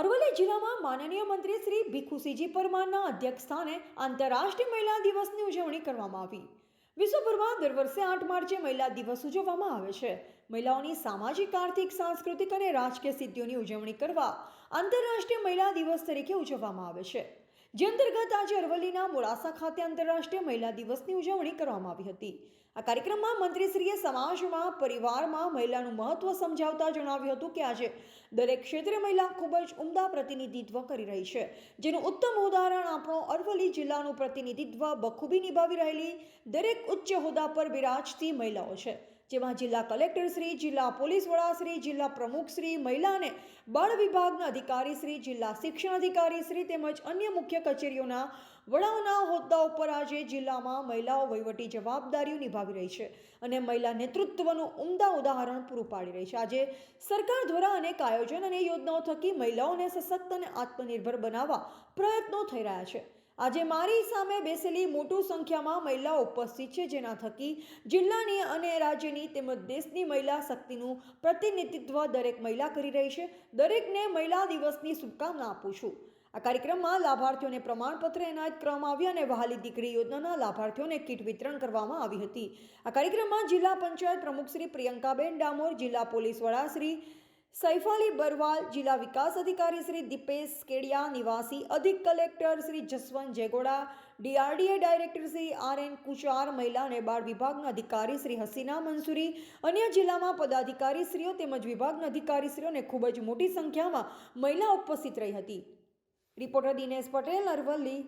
અરવલ્લી જિલ્લામાં માનનીય મંત્રી શ્રી ભીખુસિંહજી પરમારના અધ્યક્ષસ્થાને આંતરરાષ્ટ્રીય મહિલા દિવસની ઉજવણી કરવામાં આવી. વિશ્વભરમાં દર વર્ષે આઠ માર્ચે મહિલા દિવસ ઉજવવામાં આવે છે. મહિલાઓની સામાજિક, આર્થિક, સાંસ્કૃતિક અને રાજકીય સિદ્ધિઓની ઉજવણી કરવા આંતરરાષ્ટ્રીય મહિલા દિવસ તરીકે ઉજવવામાં આવે છે. જે અંતર્ગત આજે અરવલ્લીના મોડાસા ખાતે આંતરરાષ્ટ્રીય મહિલા દિવસની ઉજવણી કરવામાં આવી હતી. આ કાર્યક્રમમાં મંત્રીશ્રીએ સમાજમાં, પરિવારમાં મહિલાનું મહત્વ સમજાવતા જણાવ્યું હતું કે આજે દરેક ક્ષેત્રે મહિલા ખૂબ જ ઉમદા પ્રતિનિધિત્વ કરી રહી છે. જેનું ઉત્તમ ઉદાહરણ આપણો અરવલ્લી જિલ્લાનું પ્રતિનિધિત્વ બખૂબી નિભાવી રહેલી દરેક ઉચ્ચ હોદ્દા પર બિરાજતી મહિલાઓ છે. જેમાં જિલ્લા કલેક્ટર શ્રી, જિલ્લા પોલીસ વડા શ્રી, જિલ્લા પ્રમુખ શ્રી, મહિલા અને બાળ વિભાગના અધિકારી શ્રી, જિલ્લા શિક્ષણ અધિકારી શ્રી તેમજ અન્ય મુખ્ય કચેરીઓના વડાઓના હોદ્દા ઉપર આજે જિલ્લામાં મહિલાઓ વહીવટી જવાબદારીઓ નિભાવી રહી છે અને મહિલા નેતૃત્વનું ઉમદા ઉદાહરણ પૂરું પાડી રહી છે. આજે સરકાર દ્વારા અનેક આયોજન અને યોજનાઓ થકી મહિલાઓને સશક્ત અને આત્મનિર્ભર બનાવવા પ્રયત્નો થઈ રહ્યા છે. આજે મારી સામે બેસેલી મોટું સંખ્યામાં મહિલાઓ ઉપસ્થિત છે, જેના થકી જિલ્લાની અને રાજ્યની તેમજ દેશની મહિલા શક્તિનું પ્રતિનિધિત્વ દરેક મહિલા કરી રહી છે. દરેકને મહિલા દિવસની શુભકામના આપું છું. આ કાર્યક્રમમાં લાભાર્થીઓને પ્રમાણપત્ર એનાયત કરવામાં આવ્યા અને વહાલી દીકરી યોજનાના લાભાર્થીઓને કીટ વિતરણ કરવામાં આવી હતી. આ કાર્યક્રમમાં જિલ્લા પંચાયત પ્રમુખ શ્રી પ્રિયંકાબેન ડામોર, જિલ્લા પોલીસ વડા શ્રી સૈફાલી બરવાલ જિલ્લા વિકાસ અધિકારી શ્રી દીપેશ કેડિયા, નિવાસી અધિક collector Shri Jaswant Jegoda, DRDA director Shri R N Kuchar મહિલા અને બાળ વિભાગના અધિકારી શ્રી હસીના મંસૂરી, અન્ય જિલ્લામાં પદાધિકારીશ્રીઓ તેમજ વિભાગના અધિકારીશ્રીઓને ખૂબ જ મોટી સંખ્યામાં મહિલા ઉપસ્થિત રહી હતી. રિપોર્ટર દિનેશ પટેલ, અરવલ્લી.